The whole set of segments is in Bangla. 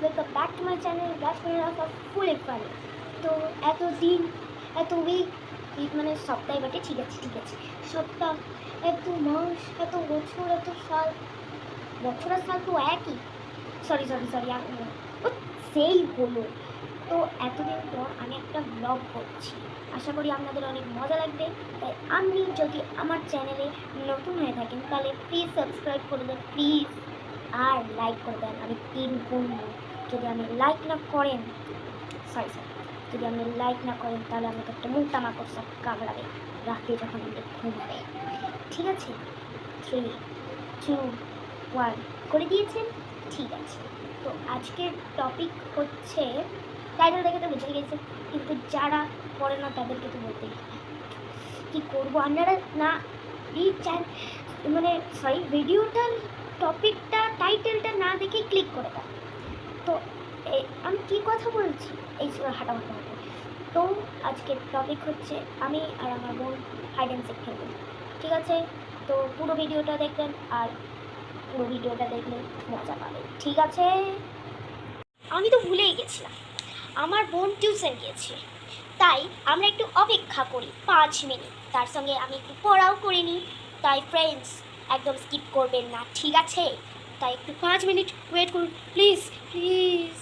Welcome back to my channel back of full funny তো এত এতদিন, এত উইক উইক মানে সপ্তাহে বটে ঠিক আছে ঠিক আছে। সপ্তাহ, এত মাস, এত বছর, এত সাল, বছর আর সাল তো একই। সরি সরি সরি সেই হলো। তো এতদিন পর আমি একটা ব্লগ করছি। আশা করি আপনাদের অনেক মজা লাগবে। তাই আপনি যদি আমার চ্যানেলে নতুন হয়ে থাকেন, তাহলে প্লিজ সাবস্ক্রাইব করে দেন প্লিজ আর লাইক করে দেন, আমি তিন গুণ যদি আপনি লাইক না করেন সরি সরি যদি আপনি লাইক না করেন, তাহলে আমাকে একটা মুখ তামাকর সব কামড়াবে রাতে যখন আমাকে ঘুমাবে ঠিক আছে? থ্রি টু ওয়ান করে দিয়েছেন? ঠিক আছে। তো আজকের টপিক হচ্ছে টাইটেল দেখে তো বুঝে গেছে, কিন্তু যারা পড়ে না, তাদেরকে তো বলতেই হবে কী করব? আপনারা না এই চ্যান মানে সরি ভিডিওটার টপিকটা টাইটেলটা না দেখে ক্লিক করে দেয় তো আমি কি কথা বলছি? এই সময় হাঁটাহাঁটা। হাঁটা হাঁটা তো, আজকের টপিক হচ্ছে আমি আর আমার বোন হাইড অ্যান্ড সিক খেলব। ঠিক আছে? তো, পুরো ভিডিওটা দেখবেন আর পুরো ভিডিওটা দেখলে মজা পাবে ঠিক আছে? আমি তো ভুলেই গেছিলাম। আমার বোন টিউশন গিয়েছে। তাই আমরা একটু অপেক্ষা করি পাঁচ মিনিট। তার সঙ্গে আমি একটু পড়াও করিনি। তাই ফ্রেন্ডস একদম স্কিপ করবেন না। ঠিক আছে? তাই একটু পাঁচ মিনিট ওয়েট করুন প্লিজ প্লিজ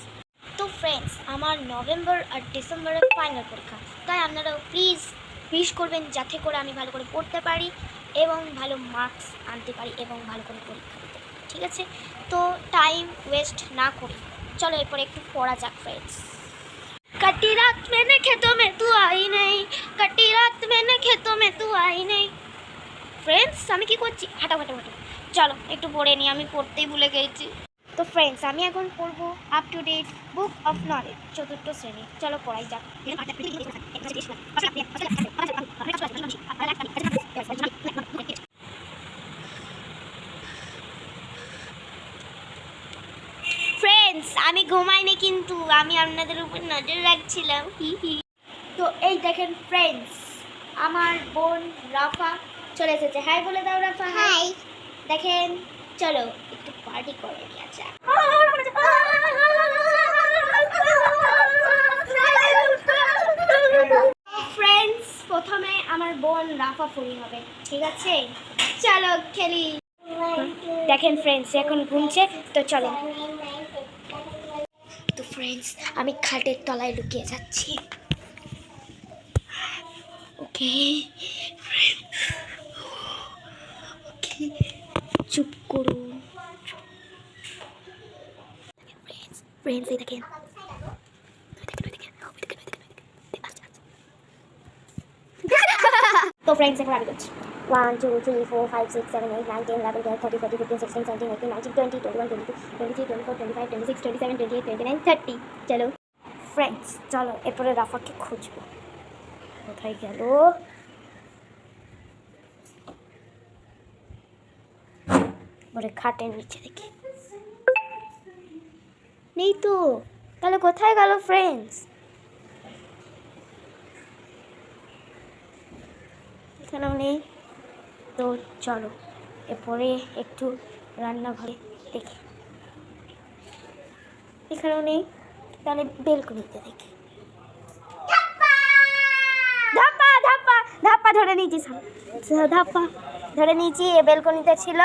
তো ফ্রেন্ডস আমার নভেম্বর আর ডিসেম্বরের ফাইনাল পরীক্ষা তাই আপনারা প্লিজ উইশ করবেন যাতে করে আমি ভালো করে পড়তে পারি এবং ভালো মার্কস আনতে পারি এবং ভালো করে পরীক্ষা দিতে পারি ঠিক আছে তো টাইম ওয়েস্ট না করি চলো এরপরে একটু পড়া যাক ফ্রেন্ডস कटी रात मैंने खेतों में तू आई नहीं कटी रात मैंने खेतों में तू आई नहीं ফ্রেন্ডস আমি কি করছি হাঁটা হাঁটা হাঁটা চলো, একটু পড়ে নিই আমি পড়তেই ভুলে গেছি। তো ফ্রেন্ডস আমি এখন পড়ব up to date book of knowledge চতুর্থ শ্রেণি। চলো, পড়াই যাক। ফ্রেন্ডস আমি ঘুমাইনি কিন্তু, আমি আপনাদের উপর নজর রাখছিলাম। তো এই দেখেন ফ্রেন্ডস আমার বোন রাফা চলে এসেছে। হাই বলে দাও রাফা। হাই দেখেন, চলো একটু পার্টি করে নিয়ে ফ্রেন্ডস প্রথমে আমার বোন রাফা ফুরি হবে, ঠিক আছে? চলো খেলি। দেখেন ফ্রেন্ডস এখন ঘুমছে, তো চলো। তো ফ্রেন্ডস আমি খাটের তলায় লুকিয়ে যাচ্ছি। ওকে ওকে চুপ করুন। ফ্রেন্ডস এই দেখেন তো ফ্রেন্ডস এখন আমি করছি one two three four five six seven eight nine ten eleven twelve thirty forty fifteen sixteen seventeen eighteen nineteen twenty twenty one twenty twenty three twenty four twenty five twenty six twenty seven twenty eight twenty nine thirty চলো ফ্রেন্ডস চলো এরপরে রাফাকে খুঁজবো। কোথায় গেল? ওরে খাটের নিচে দেখি। নেই তো। তাহলে কোথায় গেল ফ্রেন্ডস এখানেও নেই। তো চলো, এরপরে একটু রান্নাঘরে দেখি। এখানেও নেই। তাহলে বেলকনিতে দেখি। ধাপ্পা! ধাপ্পা ধাপ্পা ধরে নিয়েছি ধাপ্পা ধরে নিয়েছি। এ বেলকনিতে ছিল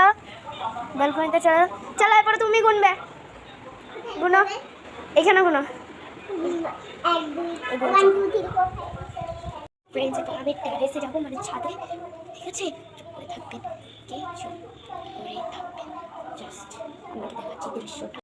বেলকনিতে চলো। চলো, এরপরে তুমি গুনবে। গুনো। এখানে গুনো। মানে ছাদে। ঠিক আছে? থাকবেন থাকবেন জাস্ট দৃশ্যটা।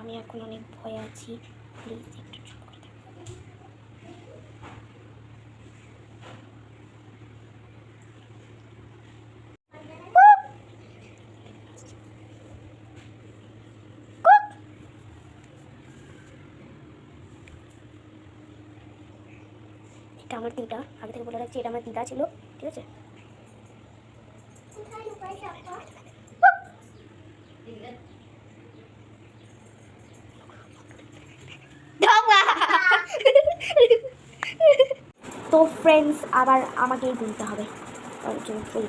আমি এখন অনেক ভয় আছি। প্লিজ একটু চুপ করে এটা আমার দিদা। আগে থেকে বলে রাখছি এটা আমার দিদা ছিল ঠিক আছে? তো ফ্রেন্ডস আবার আমাকেই গুনতে হবে। One two three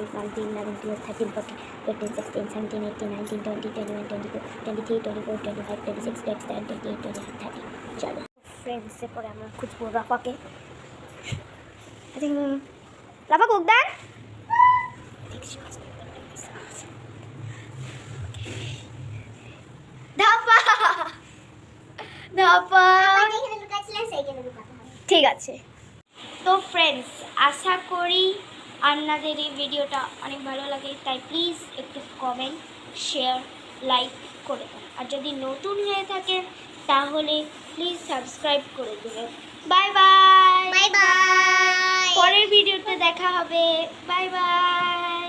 eight nine ten eleven twelve thirteen fourteen fifteen sixteen seventeen eighteen nineteen twenty twenty one twenty two twenty three twenty twenty five six twenty eight twenty nine thirty চলো ফ্রেন্ডস এরপরে আমরা খুঁজবো রাফাকে। রাফা কোকদার? ধাপা ধাপা ঠিক আছে। তো ফ্রেন্ডস আশা করি আপনাদের এই ভিডিওটা অনেক ভালো লাগে তাই প্লিজ একটু কমেন্ট শেয়ার লাইক করে দেন। আর যদি নতুন হয়ে থাকেন তাহলে প্লিজ সাবস্ক্রাইব করে দেবেন। বাই বাই বাই বাই পরের ভিডিওতে দেখা হবে। Bye bye